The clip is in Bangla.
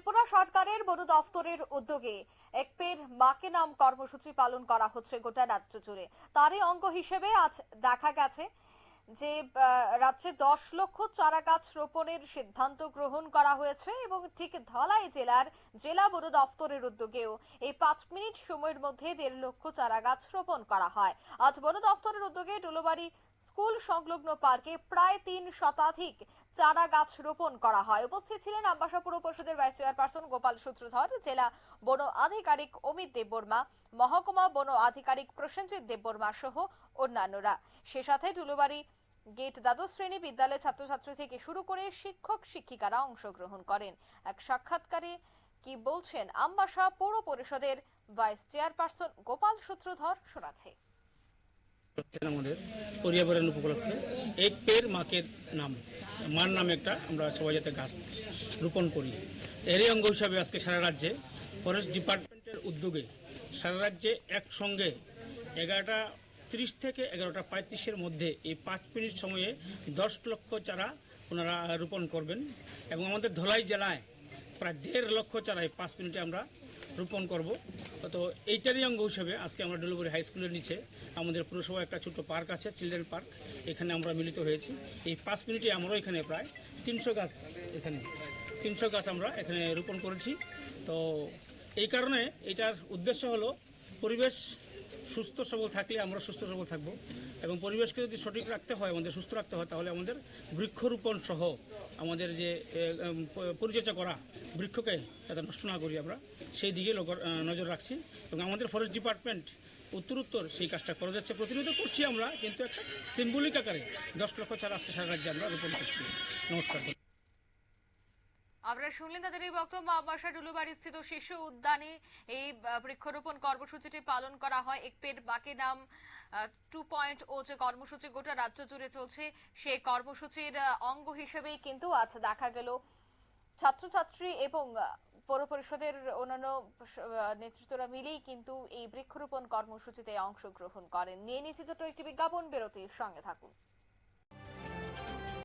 ত্রিপুরা সরকারের বন দফতরের উদ্যোগে এক পের মাকে নাম কর্মসূচি পালন করা হচ্ছে গোটা রাজ্য জুড়ে। তারই অঙ্গ হিসেবে আজ দেখা গেছে যে রাজ্যে দশ লক্ষ চারা গাছ রোপণের সিদ্ধান্ত গ্রহণ করা হয়েছে এবং ঠিক ধলাই জেলার জেলা বন দফতরের উদ্যোগেও এই পাঁচ মিনিট সময়ের মধ্যে দেড় লক্ষ চারা গাছ রোপণ করা হয়। আজ বন দফতরের উদ্যোগে ডুলোবাড়ি স্কুল সংলগ্ন পার্কে প্রায় তিন শতাধিক চারা গাছ রোপণ করা হয়। উপস্থিত ছিলেন আম্বাসা পুর পরিষদের ভাইস চেয়ারপারসন গোপাল সূত্রধর, জেলা বন আধিকারিক অমিত দেববর্মা, মহকুমা বন আধিকারিক প্রসেনজিৎ দেববর্মা সহ অন্যান্যরা। সে সাথে ডুলুবাড়ি গেট দ্বাদশ শ্রেণি বিদ্যালয়ের ছাত্রছাত্রী থেকে শুরু করে শিক্ষক শিক্ষিকারা অংশগ্রহণ করেন। এক সাক্ষাৎকারে কি বলছেন আম্বাসা পৌর পরিষদের ভাইস চেয়ারপারসন গোপাল সূত্রধর শোনাচ্ছে। আমাদের পরিবারের উপলক্ষে এক পের নাম মার নামে একটা আমরা সবাই যাতে গাছ রোপণ করি। এরই অঙ্গ হিসাবে আজকে সারা রাজ্যে ফরেস্ট ডিপার্টমেন্টের উদ্যোগে সারা রাজ্যে একসঙ্গে এগারোটা তিরিশ থেকে এগারোটা পঁয়ত্রিশের মধ্যে এই পাঁচ মিনিট সময়ে দশ লক্ষ চারা ওনারা রোপণ করবেন। এবং আমাদের ধলাই জেলায় প্রায় দেড় লক্ষ চারা এই পাঁচ মিনিটে আমরা রোপণ করব। তো এইটারই অঙ্গ হিসেবে আজকে আমরা ডেলিভারি হাই স্কুলের নিচে আমাদের পুরসভা একটা ছোট্ট পার্ক আছে, চিলড্রেন পার্ক। এখানে আমরা মিলিত হয়েছি। এই পাঁচ মিনিটে আমরাও এখানে প্রায় তিনশো গাছ এখানে, তিনশো গাছ আমরা এখানে রোপণ করেছি। তো, এই কারণে এটার উদ্দেশ্য হলো পরিবেশ সুস্থ সবল থাকলে আমরা সুস্থ সবল থাকব। এবং পরিবেশকে যদি সঠিক রাখতে হয়, আমাদের সুস্থ রাখতে হয়, তাহলে আমাদের বৃক্ষরোপণ সহ আমাদের যে পরিচর্যা করা বৃক্ষকে যাতে নষ্ট না করি আমরা, সেই দিকে নজর রাখছি। এবং আমাদের ফরেস্ট ডিপার্টমেন্ট উত্তরোত্তর সেই কাজটা করে যাচ্ছে। প্রতিনিয়ত করছি আমরা, কিন্তু একটা সিম্বলিক আকারে দশ লক্ষ চারা আজকে সারা রাজ্যে আমরা রোপণ করছি। নমস্কার। আমরা শুনলেন তাদের এই বক্তব্য। আবাসা ডুলুবাড়ি স্থিত শিশু উদ্যানে এই বৃক্ষরোপণ কর্মসূচিটি পালন করা হয়। এক পেট বাকি নাম টু পয়েন্ট ও যে কর্মসূচি গোটা রাজ্য জুড়ে চলছে সেই কর্মসূচির অঙ্গ হিসেবেই কিন্তু আজ দেখা গেল। ছাত্রছাত্রী এবং পৌর পরিষদের অন্যান্য নেতৃত্বরা মিলেই কিন্তু এই বৃক্ষরোপণ কর্মসূচিতে অংশগ্রহণ করেন। নিয়ে নিচ্ছি ছোট্ট একটি বিজ্ঞাপন বিরতির সঙ্গে থাকুন।